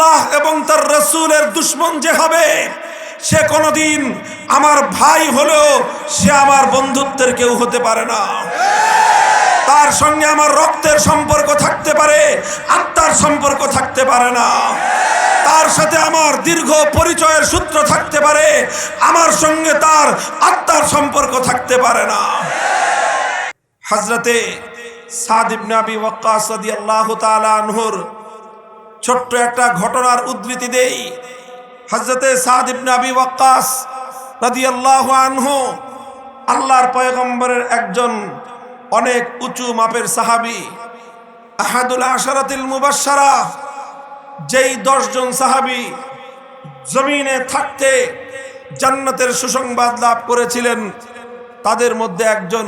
আল্লাহ এবং তার রসুলের দুশ্মন যে হবে, সে কোনোদিন আমার ভাই হলেও সে আমার বন্ধুত্বের কেউ হতে পারে না। তার সঙ্গে আমার রক্তের সম্পর্ক থাকতে পারে, আত্মার সম্পর্ক থাকতে পারে না। তার সাথে আমার দীর্ঘ পরিচয়ের সূত্র থাকতে পারে, আমার সঙ্গে তার আত্মার সম্পর্ক থাকতে পারে না। হজরতে সাদ ইবনে আবি ওয়াক্কাস রাদিয়াল্লাহু তাআলা আনহুর ছোট্ট একটা ঘটনার উদ্ধৃতি দেই। হজরতে সাদ ইবনে ওয়াক্কাস রাদিয়াল্লাহু আনহু আল্লাহর পয়গম্বরের একজন অনেক উঁচু মাপের সাহাবী, আহাদুল আশারাতিল মুবাশশারা, যেই দশজন সাহাবী জমিনে থাকতে জান্নাতের সুসংবাদ লাভ করেছিলেন, তাদের মধ্যে একজন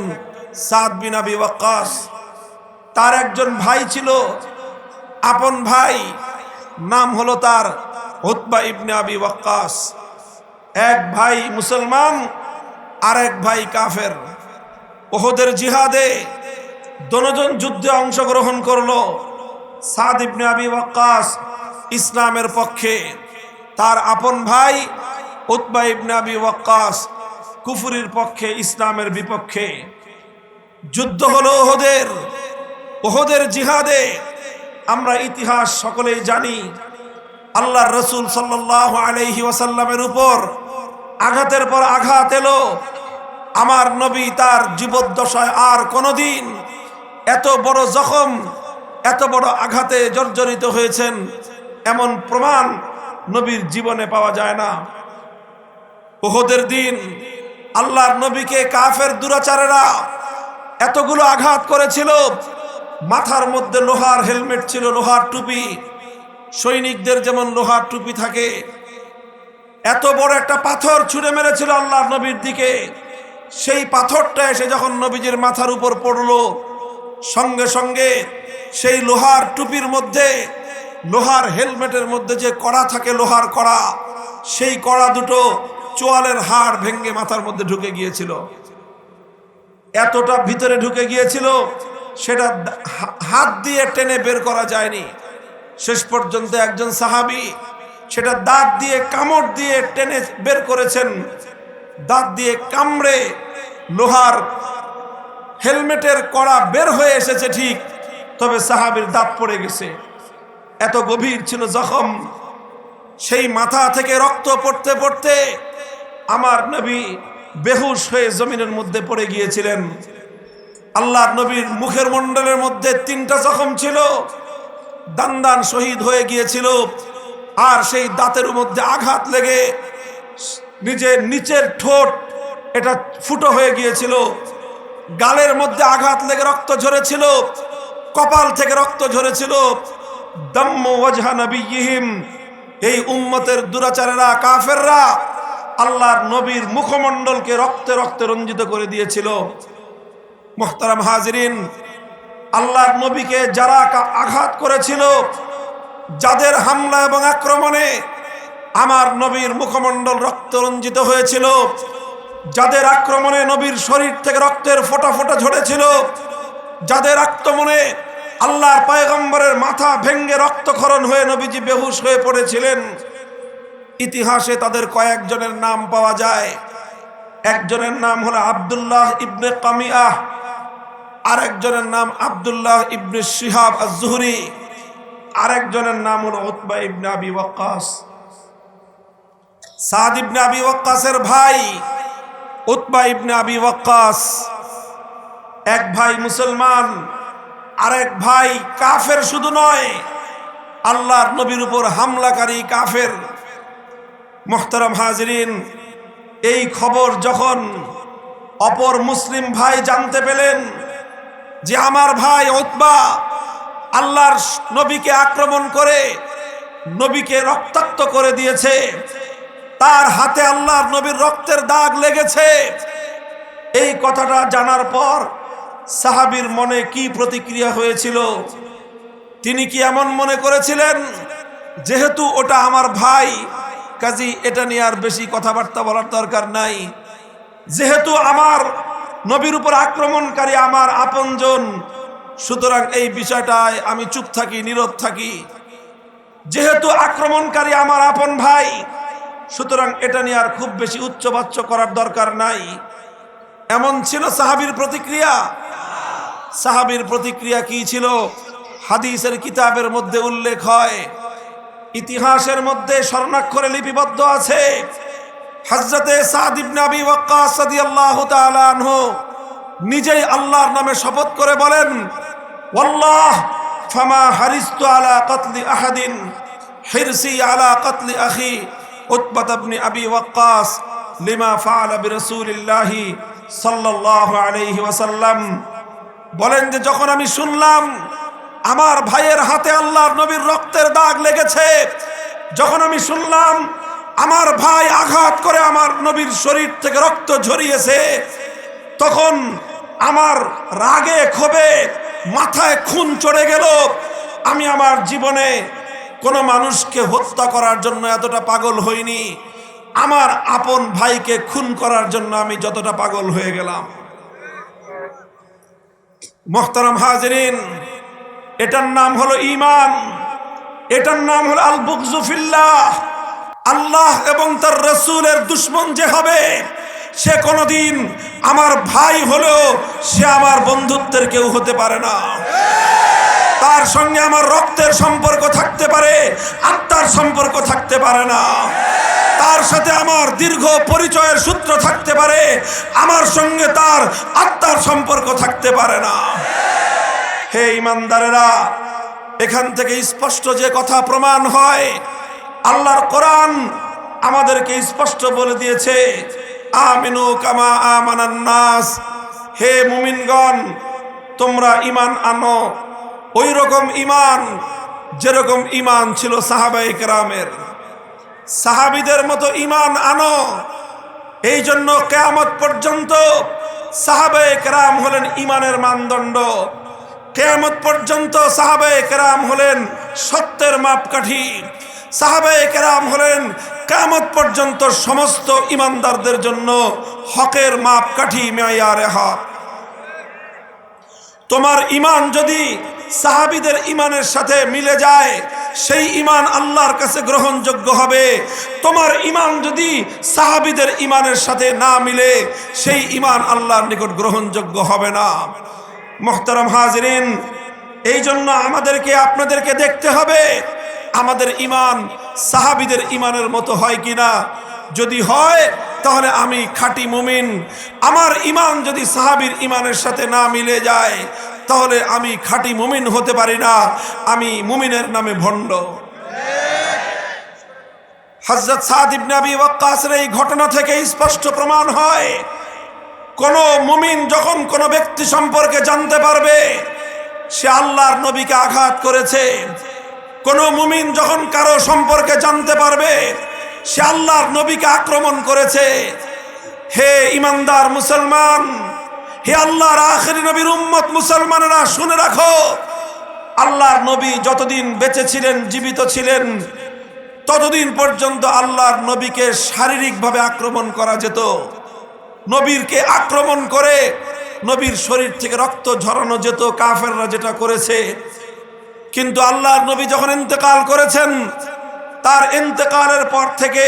সাদ বিন আবি ওয়াক্কাস। তার একজন ভাই ছিল আপন ভাই, নাম হলো তার উতবা ইবনে আবি ওয়াক্কাস। এক ভাই মুসলমান আর এক ভাই কাফের। ওহদের জিহাদে দনজন যুদ্ধে অংশগ্রহণ করল সাদ ইবনে আবি ওয়াক্কাস ইসলামের পক্ষে। তার আপন ভাই উতবা ইবনে আবি ওয়াক্কাস কুফুরির পক্ষে, ইসলামের বিপক্ষে। যুদ্ধ হলো ওহদের ওহদের জিহাদে আমরা ইতিহাস সকলেই জানি, আল্লাহর রসুল সাল্লাহ আলহি ওয়াসাল্লামের উপর আঘাতের পর আঘাত এলো। আমার নবী তার জীবদ্দশায় আর কোনোদিন এত বড় জখম, এত বড় আঘাতে জর্জরিত হয়েছেন, এমন প্রমাণ নবীর জীবনে পাওয়া যায় না। ওহদের দিন আল্লাহর নবীকে কাফের দুরাচারেরা এতগুলো আঘাত করেছিল মাথার মধ্যে লোহার হেলমেট ছিল, লোহার টুপি। সৈনিকদের যেমন লোহার টুপি থাকে, এত বড় একটা পাথর ছুঁড়ে মেরেছিল আল্লাহ নবীর দিকে। সেই পাথরটা এসে যখন নবীজির মাথার উপর পড়ল, সঙ্গে সঙ্গে সেই লোহার টুপির মধ্যে, লোহার হেলমেটের মধ্যে যে কড়া থাকে, লোহার কড়া, সেই কড়া দুটো চোয়ালের হাড় ভেঙ্গে মাথার মধ্যে ঢুকে গিয়েছিল। এতটা ভিতরে ঢুকে গিয়েছিল সেটা হাত দিয়ে টেনে বের করা যায়নি। শেষ পর্যন্ত একজন সাহাবি সেটা দাঁত দিয়ে কামড় দিয়ে টেনে বের করেছেন। দাঁত দিয়ে কামড়ে লোহার হেলমেটের কড়া বের হয়ে এসেছে ঠিক, তবে সাহাবির দাঁত পড়ে গেছে। এত গভীর ছিল জখম। সেই মাথা থেকে রক্ত পড়তে পড়তে আমার নবী বেহুশ হয়ে জমিনের মধ্যে পড়ে গিয়েছিলেন। আল্লাহর নবীর মুখের মণ্ডলের মধ্যে তিনটা জখম ছিল। দান দান শহীদ হয়ে গিয়েছিল। আর সেই দাঁতের মধ্যে আঘাত লেগে নিজের নিচের ঠোঁট এটা ফুটো হয়ে গিয়েছিল। গালের মধ্যে আঘাত লেগে রক্ত ঝরেছিল। কপাল থেকে রক্ত ঝরেছিল। দম্ম ওয়াজহা নবীহিম এই উম্মতের দুরাচারেরা, কাফেররা আল্লাহর নবীর মুখমণ্ডলকে রক্তে রক্তে রঞ্জিত করে দিয়েছিল। মোহতারাম হাজরিন, আল্লাহর নবীকে যারা আঘাত করেছিল, যাদের হামলা এবং আক্রমণে আমার নবীর মুখমণ্ডল রক্ত রঞ্জিত হয়েছিল, যাদের আক্রমণে নবীর শরীর থেকে রক্তের ফোঁটা ফোঁটা ঝরেছিল, যাদের আক্রমণে আল্লাহর পায়গম্বরের মাথা ভেঙ্গে রক্তক্ষরণ হয়ে নবীজি বেহুশ হয়ে পড়েছিলেন, ইতিহাসে তাদের কয়েকজনের নাম পাওয়া যায়। একজনের নাম হলো আব্দুল্লাহ ইবনে কামিয়াহ আরেকজনের নাম আব্দুল্লাহ ইবনে শিহাব আজ-জুহরি, আরেকজনের নাম হলো উতবা ইবনে আবি ওয়াক্কাস। সাদ ইবনে আবি ওয়াক্কাসের ভাই উতবা ইবনে আবি ওয়াক্কাস। এক ভাই মুসলমান, আরেক ভাই কাফের শুধু নয়, আল্লাহর নবীর উপর হামলাকারী কাফের। মোহতারাম হাজরিন, এই খবর যখন অপর মুসলিম ভাই জানতে পেলেন যে আমার ভাই ওতবা আল্লাহর নবীকে আক্রমণ করে নবীকে রক্তাক্ত করে দিয়েছে। তার হাতে আল্লাহর নবীর রক্তের দাগ লেগেছে। এই কথাটা জানার পর সাহাবীর মনে কি প্রতিক্রিয়া হয়েছিল? তিনি কি এমন মনে করেছিলেন? যেহেতু ওটা আমার ভাই, কাজী এটা নিয়ে আর বেশি কথাবার্তা বলার দরকার নাই। যেহেতু আমার নবীর উপর আক্রমণকারী আমার আপনজন। সুতরাং এই বিষয়টায় আমি চুপ থাকি, নীরব থাকি। যেহেতু আক্রমণকারী আমার আপন ভাই, সুতরাং এটা নিয়ে আর খুব বেশি উচ্চবাচ্য করার দরকার নাই। এমন ছিল সাহাবির প্রতিক্রিয়া? সাহাবির প্রতিক্রিয়া কি ছিল? হাদিসের কিতাবের মধ্যে উল্লেখ হয়, ইতিহাসের মধ্যে স্বর্ণাক্ষরে লিপিবদ্ধ আছে। হজরতে আনহু নিজেই আল্লাহর নামে শপথ করে বলেন হারিস্তু আলা ইবনে আবি ওয়াক্কাস ওয়াসাল্লাম। বলেন যে, যখন আমি শুনলাম আমার ভাইয়ের হাতে আল্লাহর নবীর রক্তের দাগ লেগেছে, যখন আমি শুনলাম আমার ভাই আঘাত করে আমার নবীর শরীর থেকে রক্ত ঝরিয়েছে, তখন আমার রাগে, ক্ষোভে মাথায় খুন চড়ে গেল। আমি আমার জীবনে কোনো মানুষকে হত্যা করার জন্য এতটা পাগল হইনি। আমার আপন ভাইকে খুন করার জন্য আমি যতটা পাগল হয়ে গেলাম। মোহতারাম হাজরিন, এটার নাম হলো ইমান এটার নাম হলো আল বুকজুফিল্লাহ আল্লাহ এবং তার রসুলের দুশ্মন যে হবে, সে কোনোদিন আমার ভাই হলেও সে আমার বন্ধুত্বের কেউ হতে পারে না। তার সঙ্গে আমার রক্তের সম্পর্ক থাকতে পারে, আত্মার সম্পর্ক থাকতে পারে না। তার সাথে আমার দীর্ঘ পরিচয়ের সূত্র থাকতে পারে, আমার সঙ্গে তার আত্মার সম্পর্ক থাকতে পারে না। হে ইমানদারেরা, এখান থেকে স্পষ্ট যে কথা প্রমাণ হয় আল্লাহর কোরআন আমাদেরকে স্পষ্ট বলে দিয়েছে, আমিনু কামা আমানান নাস। হে মুমিনগণ, তোমরা ইমান আনো। ওই রকম ইমান যেরকম ইমান ছিল সাহাবাই কেরামের। সাহাবিদের মতো ইমান আনো। এই জন্য কেয়ামত পর্যন্ত সাহাবে কেরাম হলেন ইমানের মানদণ্ড। কেয়ামত পর্যন্ত সাহাবে কেরাম হলেন সত্যের মাপকাঠি। সাহাবে কেরাম হলেন, কেয়ামত পর্যন্ত সমস্ত ইমানদারদের জন্য হকের মাপকাঠি মেয়ারে হক তোমার ইমান যদি সাহাবিদের ইমানের সাথে মিলে যায়, সেই ইমান আল্লাহর কাছে গ্রহণযোগ্য হবে। তোমার ইমান যদি সাহাবিদের ইমানের সাথে না মিলে, সেই ইমান আল্লাহর নিকট গ্রহণযোগ্য হবে না। মোহতারাম হাজরিন এই জন্য আমাদেরকে, আপনাদেরকে দেখতে হবে আমাদের ইমান সাহাবিদের ইমানের মতো হয় কিনা? যদি হয়, তাহলে আমি খাঁটি মুমিন। আমার ইমান যদি সাহাবির ইমানের সাথে না মিলে যায়, তাহলে আমি খাঁটি মুমিন হতে পারি না। আমি মুমিনের নামে ভণ্ড। হজরত সাদ ইবনে আবি ওয়াক্কাসের এই ঘটনা থেকে স্পষ্ট প্রমাণ হয়, কোন মুমিন যখন কোনো ব্যক্তি সম্পর্কে জানতে পারবে, সে আল্লাহর নবীকে আঘাত করেছে। কোন মুমিন যখন কারও সম্পর্কে জানতে পারবে, সে আল্লাহর নবীকে আক্রমণ করেছে। হে ইমানদার মুসলমান, হে আল্লাহর আখেরি নবীর উম্মত মুসলমানেরা, শুনে রাখো, আল্লাহর নবী যতদিন বেঁচে ছিলেন, জীবিত ছিলেন, ততদিন পর্যন্ত আল্লাহর নবীকে শারীরিকভাবে আক্রমণ করা যেত। নবীরকে আক্রমণ করে নবীর শরীর থেকে রক্ত ঝরানো যেত, কাফেররা যেটা করেছে। কিন্তু আল্লাহর নবী যখন ইন্তেকাল করেছেন, তার ইন্তেকালের পর থেকে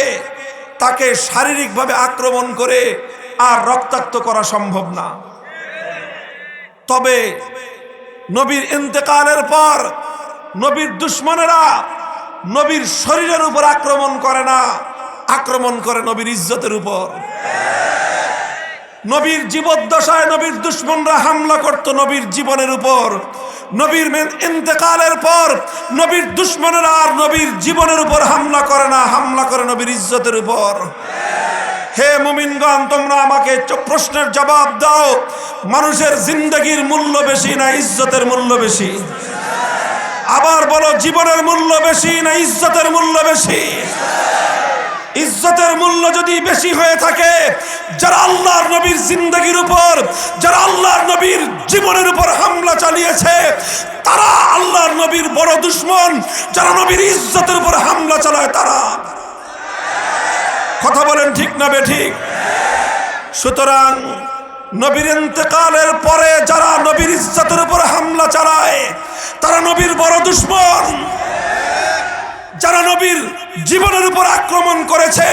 তাকে শারীরিকভাবে আক্রমণ করে আর রক্তাক্ত করা সম্ভব না। তবে নবীর ইন্তেকালের পর নবীর দুশ্মনেরা নবীর শরীরের উপর আক্রমণ করে না, আক্রমণ করে নবীর ইজ্জতের উপর। নবীর জীবদ্দশায় নবীর দুশ্মনরা হামলা করত নবীর জীবনের উপর। নবীর ইন্তেকালের পর নবীর দুশ্মনেরা আর নবীর জীবনের উপর হামলা করে না, হামলা করে নবীর ইজ্জতের উপর। হে মুমিনগণ, তোমরা আমাকে প্রশ্নের জবাব দাও। মানুষের জিন্দগির মূল্য বেশি না ইজ্জতের মূল্য বেশি? আবার বলো, জীবনের মূল্য বেশি না ইজ্জতের মূল্য বেশি? ইজ্জতের মূল্য যদি বেশি হয়ে থাকে, যারা আল্লাহর নবীর জিন্দগির উপর, যারা আল্লাহর নবীর জীবনের উপর হামলা চালিয়েছে। তারা আল্লাহর নবীর বড় দুশ্মন, যারা নবীর ইজ্জতের উপর হামলা চালায় তারা। কথা বলেন ঠিক না বে ঠিক সুতরাং নবীর ইন্তেকালের পরে যারা নবীর ইজ্জতের উপর হামলা চালায়, তারা নবীর বড় দুশ্মন। যারা নবীর জীবনের উপর আক্রমণ করেছে,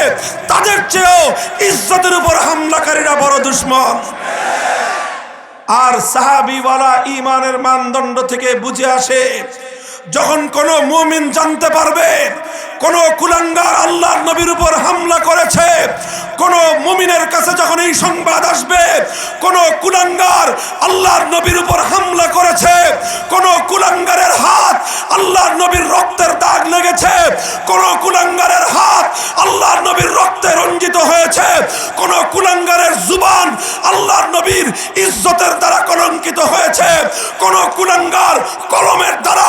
তাদের চেয়েও ইজ্জতের উপর হামলাকারীরা বড় দুশ্মন। আর সাহাবিওয়ালা ইমানের মানদণ্ড থেকে বুঝে আসে, যখন কোনো মুমিন জানতে পারবে, কোন কুলাঙ্গার আল্লাহ নবীর উপর হামলা করেছে, কোন মুমিনের কাছে যখন এই সংবাদ আসবে কোন কুলাঙ্গার আল্লাহর নবীর উপর হামলা করেছে, কোন কুলাঙ্গারের হাত আল্লাহর নবীর রক্তের দাগ লেগেছে, কোন কুলাঙ্গারের হাত আল্লাহর নবীর রক্তে রঞ্জিত হয়েছে, কোন কুলাঙ্গারের জুবান আল্লাহর নবীর ইজ্জতের দ্বারা কলঙ্কিত হয়েছে, কোন কুলাঙ্গার কলমের দ্বারা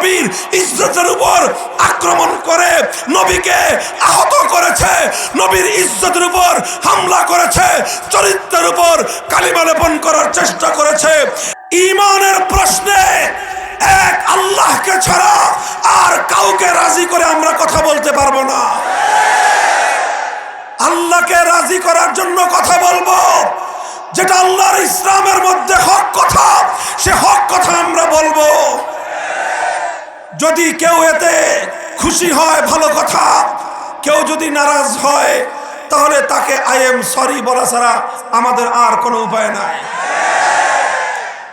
নবীর ইজ্জতের উপর আক্রমণ করে, নবীকে আহত করেছে, নবীর ইজ্জতের উপর হামলা করেছে, চরিত্রের উপর কালিমা লেপন করার চেষ্টা করেছে। ইমানের প্রশ্নে এক আল্লাহকে ছাড়া আর কাউকে রাজি করে আমরা কথা বলতে পারব না। আল্লাহকে রাজি করার জন্য কথা বলব, যেটা আল্লাহর ইসলামের মধ্যে হক কথা, সে হক কথা আমরা বলব। যদি কেউ এতে খুশি হয়, ভালো কথা। কেউ যদি নারাজ হয়, তাহলে তাকে আই এম সরি বলা ছাড়া আমাদের আর কোনো উপায় নাই।